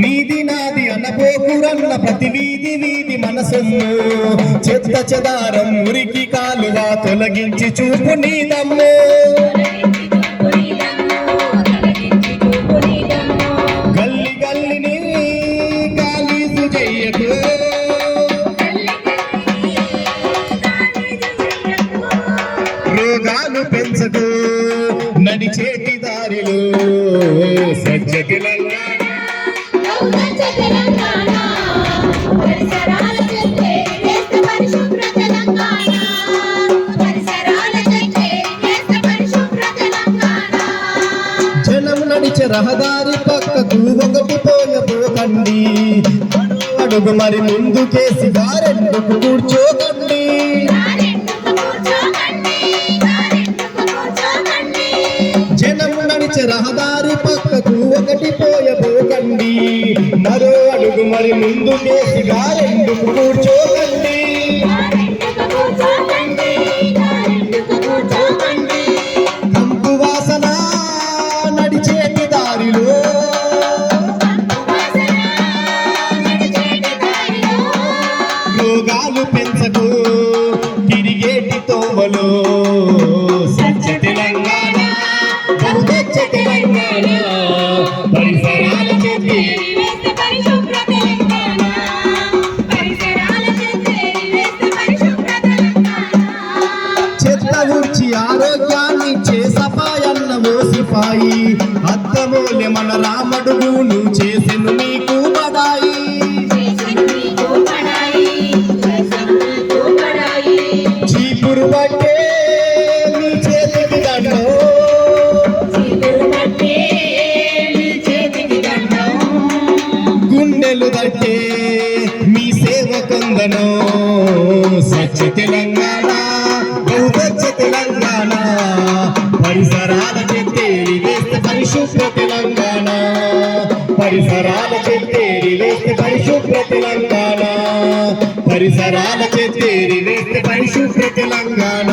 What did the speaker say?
నీది నాది అనపోకురన్న ప్రతి వీధి వీధి మనసు చెత్త చెదారం మురికి కాలువ తొలగించి చూపు నీదమ్ము. గల్లి గల్లిని కాలీసు రోగాలు నడిచేటి దారిలో సజ్జకి నల్లా రహదారి పక్కకు ఒకటి పోయబోకండి అడుగు మరి ముందుకేసి గారెందుకు కూర్చోకండి. జనం నడిచే రహదారి పక్కకు ఒకటి పో మరో అడుగు మరి ముందుకేసి గారెందుకు కూర్చోకండి. ఊడ్చి ఆరోగ్యాన్ని చేసపాయన్న మోసిపాయి. అత్తమోలె మన రామడుగును చేసెను నీకు బడాయి చీపురు బట్టే నీ చేతికి దండం. పట్టే గుండెలు దట్టే మీ సేవ సత్య తెలంగాణ పరిసరాల చెట్టేరి వేస్తే పరిశుభ్ర తెలంగాణ. పరిసరాల చెట్టేరి వేస్తే పరిశుభ్ర తెలంగాణ. పరిసరాల చెట్టేరి వేస్తే పరిశుభ్ర తెలంగాణ.